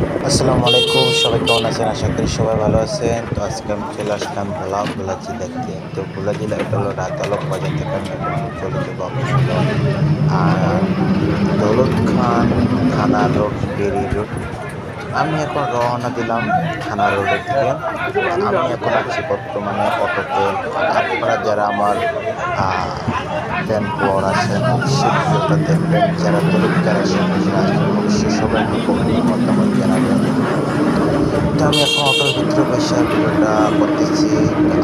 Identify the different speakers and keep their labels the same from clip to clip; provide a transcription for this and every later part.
Speaker 1: আসসালামু আলাইকুম, সবাই কেমন আছেন? আশা করি সবাই ভালো আছেন। তো আজকে আমি চলে আসলাম ভোলা ভোলাজি দেখতে। তো ভোলাজি এটা হলো রাত আলোক বাজার থেকে আমি চলে যাব আর দৌলত খান, থানা রোড, বেরি রোড। আমি এখন রওনা দিলাম থানা রোডের থেকে আমি এখন আছি বর্তমানে অটোতে। আপনারা যারা আমার পর আছেন সেগুলোটা দেখবেন। যারা দরিদ্র আছেন অবশ্যই সবাই মতামত আমি এখন অটোর ভিতরে বসে ভিডিওটা করতেছি।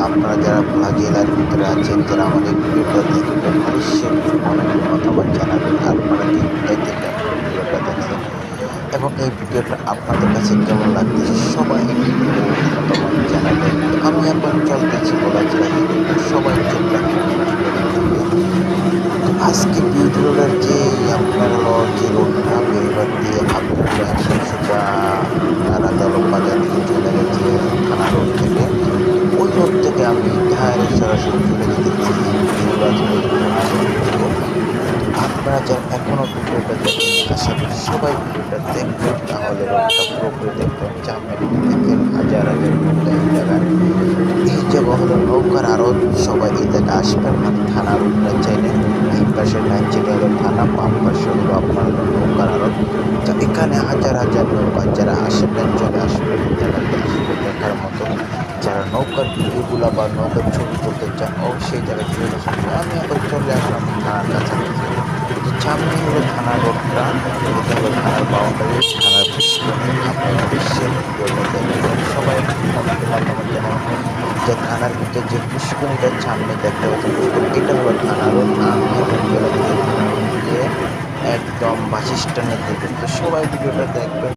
Speaker 1: আপনারা যারা ভোলা জেলার ভিতরে আছেন, যারা আমাদের ভিডিওটা দেখবেন, অবশ্যই মতামত জানাবেন, আপনারা ভিডিওটা দেখেন এবং এই ভিডিওটা আপনাদের কাছে কেমন লাগতেছে, সবাই মতামত জানাবেন। আমি এখন চলতেছি জেলা থেকে সবাই চোখ রাখবেন আজকে রোডের যে আপনার হলো যে রোডটা বেরিবার দিয়ে আপনারা সোজা রাজালো বাজার থেকে চলে গেছে থানা রোড থেকে ওই থেকে আমি ধারে সরাসরি চলে বেরিবাজ আপনারা যারা এখনও ভিডিওটা দেখেন, আশা করি সবাই ভিডিওটা দেখবেন। তাহলে পুরোপুরি দেখবেন চাপের দেখেন হাজার হাজার লোক এই জায়গায়। এই জায়গা হলো নৌকার আরও সবাই এই জায়গায় আসবেন মানে থানা রোডটা চাইলে। এই পাশে নাইচেরিয়া হলো থানা, বাম পাশে হলো আপনার নৌকার আরও তো এখানে হাজার হাজার নৌকা যারা আসবেন, চলে আসবেন, এই জায়গাতে আসবেন দেখার মতো। যারা নৌকার ভিডিওগুলো বা নৌকার ছবি তুলতে চান ও সেই জায়গায় চলে আসবেন আমি এখন চলে আসলাম থানার কাছাকাছি। সামনে হলো থানা রোডটা এটা হলো থানার বাউন্ডারি থানার আপনারা বিশ্বের সবাই যে থানার ভিতরে যে পুষ্করণীটার সামনে দেখতে পাচ্ছেন, এটা হলো থানা রোড আমি এখন চলে গেছি থানা রোড দিয়ে একদম বাস স্ট্যান্ডের দিকে। তো সবাই ভিডিওটা দেখবেন।